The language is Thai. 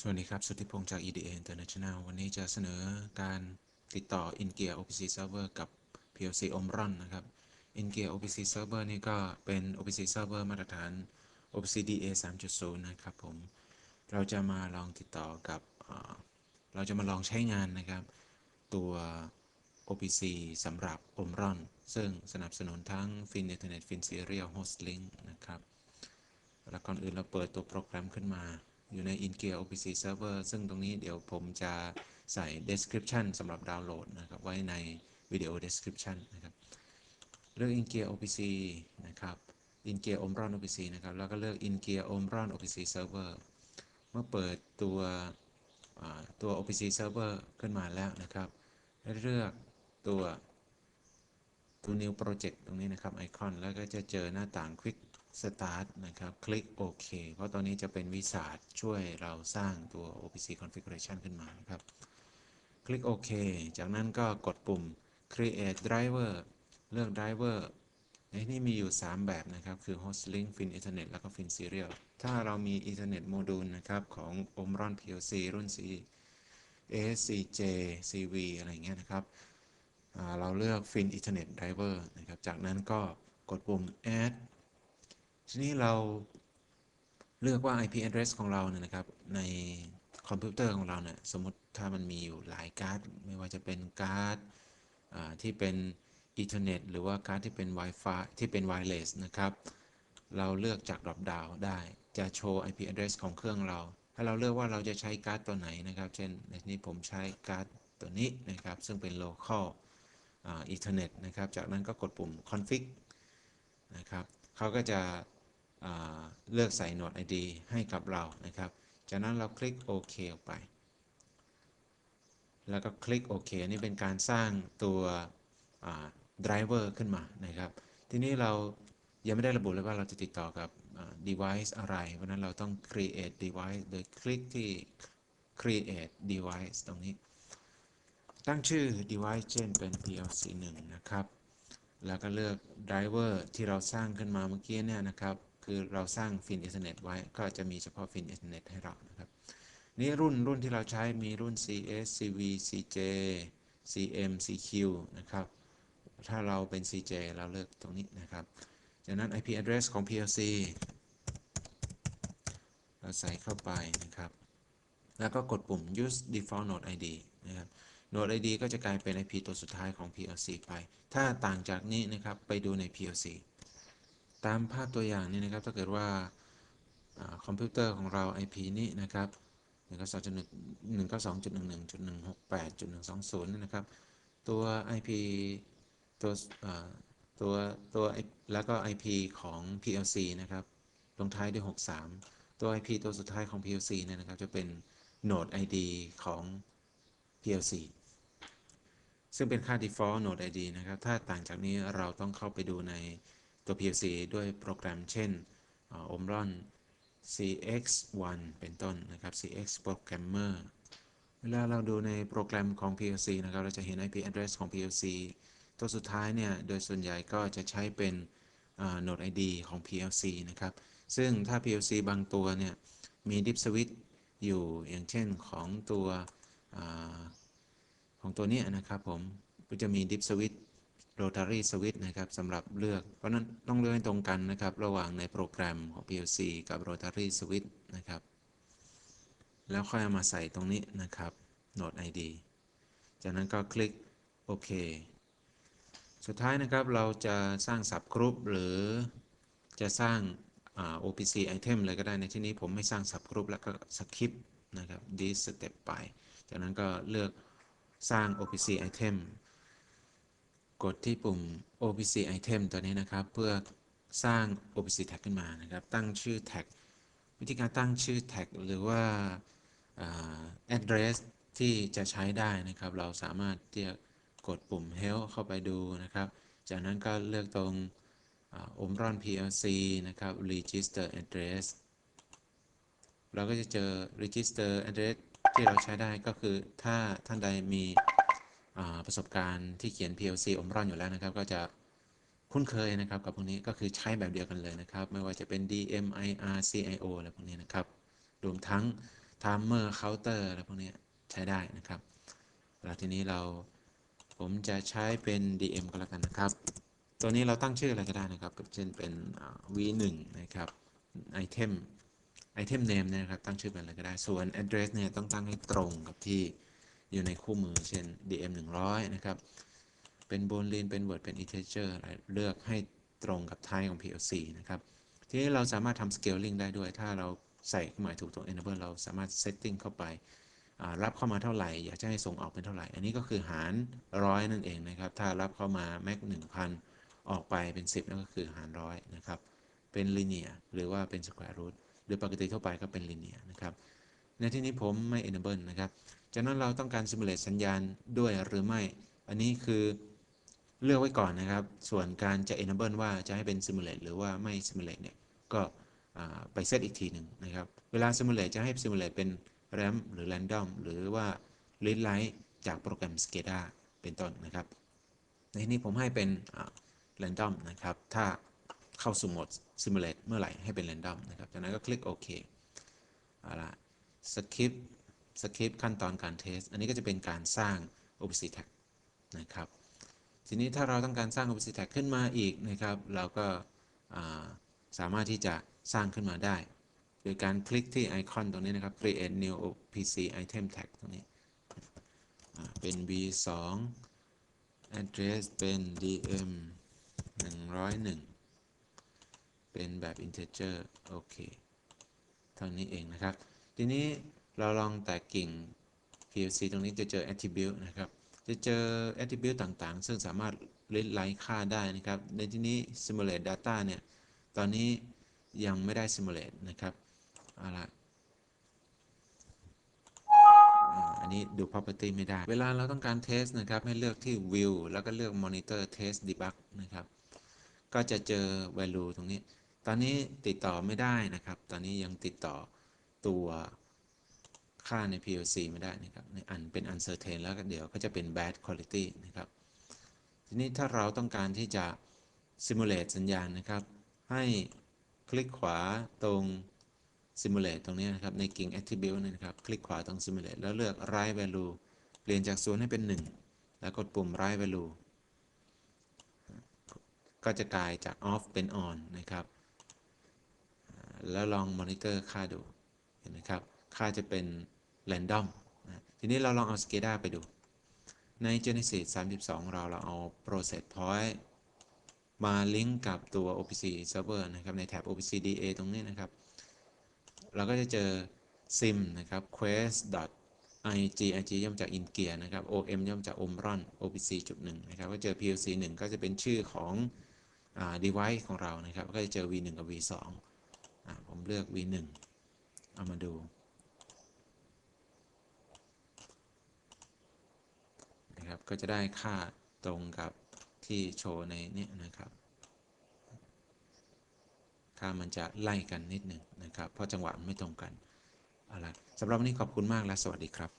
สวัสดีครับ สุทธิพงศ์จาก EDA International วันนี้จะเสนอการติดต่อ InGear OPC Server กับ PLC Omron นะครับ InGear OPC Server นี่ก็เป็น OPC Server มาตรฐาน OPC DA 3.0 นะครับผม เราจะมาลองติดต่อกับ เราจะมาลองใช้งานนะครับ ตัว OPC สำหรับ Omron ซึ่งสนับสนุนทั้ง Fin Ethernet Fin Serial Host Link นะครับ แล้วก่อนอื่นเราเปิดตัวโปรแกรมขึ้นมา อยู่ใน InGear OPC Server ซึ่งตรงนี้เดี๋ยวผมจะใส่ description สำหรับดาวน์โหลดนะครับ ไว้ในวิดีโอ description นะครับ เลือก InGear OPC นะครับ InGear Omron OPC นะครับ แล้วก็เลือก InGear Omron OPC Server เมื่อเปิดตัวตัว OPC Server ขึ้นมาแล้วนะครับให้เลือกตัวตัว new project ตรงนี้นะครับไอคอนแล้วก็จะเจอหน้าต่าง quick start นะครับ คลิกโอเคเพราะตอนนี้จะเป็นวิสาดช่วยเราสร้างตัว OPC configuration ขึ้นมานะครับ คลิกโอเคจากนั้นก็กดปุ่ม create driver เลือก driver ในที่นี้มีอยู่ 3 แบบนะครับ คือ host link fin ethernet แล้วก็ fin serial ถ้าเรามี ethernet module นะครับ ของ Omron PLC รุ่น C ASCJ CV อะไรเงี้ยนะครับ เราเลือก Fin Ethernet Driver นะครับ จากนั้นก็กดปุ่ม Add ทีนี้เราเลือกว่า IP address ของเราเนี่ยนะครับ ในคอมพิวเตอร์ของเราเนี่ยสมมติถ้ามันมีอยู่หลายการ์ด ไม่ว่าจะเป็นการ์ดที่เป็น Ethernet หรือว่าการ์ดที่เป็น Wi-Fi ที่เป็น Wireless นะครับ เราเลือกจาก drop down ได้จะโชว์ IP address ของเครื่องเรา ถ้าเราเลือกว่าเราจะใช้การ์ดตัวไหนนะครับ เช่นในที่นี้ผมใช้การ์ดตัวนี้นะครับ ซึ่งเป็น local อ่า Ethernet นะครับ จากนั้นก็กดปุ่ม config นะครับเขาก็จะ เลือกใส่โหนด ID ให้กับเรานะครับ จากนั้นเราคลิกโอเคออกไป แล้วก็คลิกโอเคนี่เป็นการสร้างตัวอ่า driver ขึ้นมานะครับ ทีนี้เรายังไม่ได้ระบุเลยว่าเราจะติดต่อกับ device อะไรเพราะฉะนั้นเราต้อง create device โดยคลิกที่ create device ตรงนี้ ตั้งชื่อ device เช่นเป็น PLC 1 นะครับ แล้วก็เลือก driver ที่เราสร้างขึ้นมาเมื่อกี้เนี่ยนะครับ คือเราสร้าง Fin Ethernet ไว้ก็จะมีเฉพาะ Fin Ethernet ให้เรานะครับนี่รุ่นรุ่นที่เราใช้มีรุ่น CS CV CJ CM CQ นะครับถ้าเราเป็น CJ เราเลือกตรงนี้นะครับจากนั้น IP address ของ PLC เราใส่เข้าไปนะครับ แล้วก็กดปุ่ม use default node ID นะครับ node ID ก็จะกลายเป็น IP ตัวสุดท้ายของ PLC ไป ถ้าต่างจากนี้นะครับไปดูใน PLC ตามภาพตัวอย่างนี้นะครับ ถ้าเกิดว่าอคอมพิวเตอร์ของเรา IP นี้นะครับ192.168.120นี่นะครับ ตัว IP ตัวตัวตัวแล้วก็ IP ของ PLC นะครับ ลงท้ายด้วย 63 ตัว IP ตัวสุดท้ายของ PLC เนี่ยนะครับ จะเป็น Node ID ของ PLC ซึ่งเป็นค่า default Node ID นะครับ ถ้าต่างจากนี้เราต้องเข้าไปดูใน ตัว PLC ด้วยโปรแกรมเช่นอ Omron CX1 เป็นต้นนะครับ CX Programmer เวลาเราดูในโปรแกรมของ PLC นะครับ เราจะเห็น IP address ของ PLC ตัวสุดท้ายเนี่ย โดยส่วนใหญ่ก็จะใช้เป็น Node ID ของ PLC นะครับ ซึ่งถ้า PLC บางตัวเนี่ย มี Dip Switch อยู่อย่างเช่นของตัวอของตัวนี้นะครับผม ก็จะมี Dip Switch Rotary Switch นะครับสำหรับเลือก เพราะนั้นต้องเลือกให้ตรงกันนะครับ ระหว่างในโปรแกรมของ PLC กับ Rotary Switch นะครับ แล้วค่อยเอามาใส่ตรงนี้นะครับ Node ID จากนั้นก็คลิกโอเค สุดท้ายนะครับเราจะสร้าง subgroup หรือจะสร้าง OPC item เลยก็ได้ในที่นี้ผมไม่สร้าง subgroup แล้วก็ skip นะครับ this step ไป จากนั้นก็เลือกสร้าง OPC item กดที่ปุ่ม OPC item ตัวนี้นะครับ เพื่อสร้าง OPC tag ขึ้นมานะครับ ตั้งชื่อ tag วิธีการตั้งชื่อ tag หรือว่า address ที่จะใช้ได้นะครับ เราสามารถที่จะกดปุ่ม help เข้าไปดูนะครับ จากนั้นก็เลือกตรงอ่า Omron PLC นะครับ register address เราก็จะเจอ register address ที่เราใช้ได้ก็คือถ้าท่านใดมี ประสบการณ์ที่เขียน PLC Omron อยู่แล้วนะครับ ก็จะคุ้นเคยนะครับกับพวกนี้ก็คือใช้แบบเดียวกันเลยนะครับ ไม่ว่าจะเป็น DM IR CIO อะไรพวกนี้นะครับรวมทั้ง timer counter อะไรพวกนี้ใช้ได้นะครับแล้วทีนี้เราผมจะใช้เป็น DM ก็แล้วกันนะครับ ตัวนี้เราตั้งชื่ออะไรก็ได้นะครับเช่นเป็น v1 นะครับ item item name เนี่ยนะครับตั้งชื่อเป็นอะไรก็ได้ ส่วน address เนี่ยต้องตั้งให้ตรงกับที่ อยู่ในคู่มือเช่น DM 100 นะครับ เป็น boolean เป็น word เป็น integer เลือกให้ตรงกับ type ของ PLC นะครับ ทีนี้เราสามารถทำ scaling ได้ด้วย ถ้าเราใส่เครื่องหมายถูกตรง enable เราสามารถ setting เข้าไป รับเข้ามาเท่าไหร่ อยากจะให้ส่งออกเป็นเท่าไหร่ อันนี้ก็คือหารร้อยนั่นเองนะครับ ถ้ารับเข้ามา max 1000 ออกไปเป็น 10 นั่นก็คือหารร้อยนะครับ เป็น linear หรือว่าเป็น square root หรือปกติทั่วไปก็เป็น linear นะครับ ในที่นี้ผมไม่ enable นะครับ จากนั้นเราต้องการ simulate สัญญาณด้วยหรือไม่ อันนี้คือเลือกไว้ก่อนนะครับ ส่วนการจะ enable ว่าจะให้เป็น simulate หรือว่าไม่ simulate เนี่ย ก็ไปเซตอีกทีหนึ่งนะครับ เวลา simulate จะให้ simulate เป็น RAM หรือ random หรือว่า read write จากโปรแกรม SCADA เป็นต้นนะครับ ในที่นี้ผมให้เป็น random นะครับ ถ้าเข้าสู่โหมด simulate เมื่อไหร่ให้เป็น random นะครับ จากนั้นก็คลิกโอเคเอาละ skip skip ขั้นตอนการเทส อันนี้ก็จะเป็นการสร้าง OPC tag นะครับ ทีนี้ถ้าเราต้องการสร้าง OPC tag ขึ้นมาอีกนะครับ เราก็สามารถที่จะสร้างขึ้นมาได้ โดยการคลิกที่ไอคอนตรงนี้นะครับ create new OPC item tag ตรงนี้ เป็น v2 address เป็น dm 101 เป็นแบบ integer โอเค เท่านี้เองนะครับ ทีนี้ เราลองแตกกิ่ง PLC ตรงนี้จะเจอ attribute นะครับ จะเจอ attribute ต่างๆ ซึ่งสามารถล่นไลค่าได้นะครับ ในที่นี้ simulate data เนี่ย ตอนนี้ยังไม่ได้ simulate นะครับ เอาละอันนี้ดู property ไม่ได้ เวลาเราต้องการ test นะครับ ให้เลือกที่ view แล้วก็เลือก monitor test debug นะครับ ก็จะเจอ value ตรงนี้ ตอนนี้ติดต่อไม่ได้นะครับ ตอนนี้ยังติดต่อตัว ค่าใน PLC ไม่ได้นะครับในอันเป็น uncertain แล้วก็เดี๋ยวก็จะเป็น bad quality นะครับ ทีนี้ถ้าเราต้องการที่จะ simulate สัญญาณนะครับ ให้คลิกขวาตรง simulate ตรงนี้นะครับ ในกิ่ง attribute นะครับ คลิกขวาตรง simulate แล้วเลือก right value เปลี่ยนจาก0ให้เป็น 1 แล้วกดปุ่ม right value ก็จะกลายจาก off เป็น on นะครับ แล้วลอง monitor ค่าดู เห็นไหมครับ ค่าจะเป็น random ทีนี้เราลองเอา SCADA ไปดู ใน Genesis 32 เราเราเอา process point มาลิงก์กับตัว OPC server นะครับ ในแท็บ OPC DA ตรงนี้นะครับ เราก็จะเจอ sim นะครับ quest ig ig ย่อมจาก ingear นะครับ om ย่อมจาก omron opc จุดหนึ่งนะครับ ก็เจอ plc 1 ก็จะเป็นชื่อของ device ของเรานะครับ ก็จะเจอ v1 กับ v2 ผมเลือก v1 เอามาดูนะครับ ก็จะได้ค่าตรงกับที่โชว์ในนี้นะครับ ค่ามันจะไล่กันนิดหนึ่งนะครับ เพราะจังหวะมันไม่ตรงกันเอาละสำหรับวันนี้ขอบคุณมากและสวัสดีครับ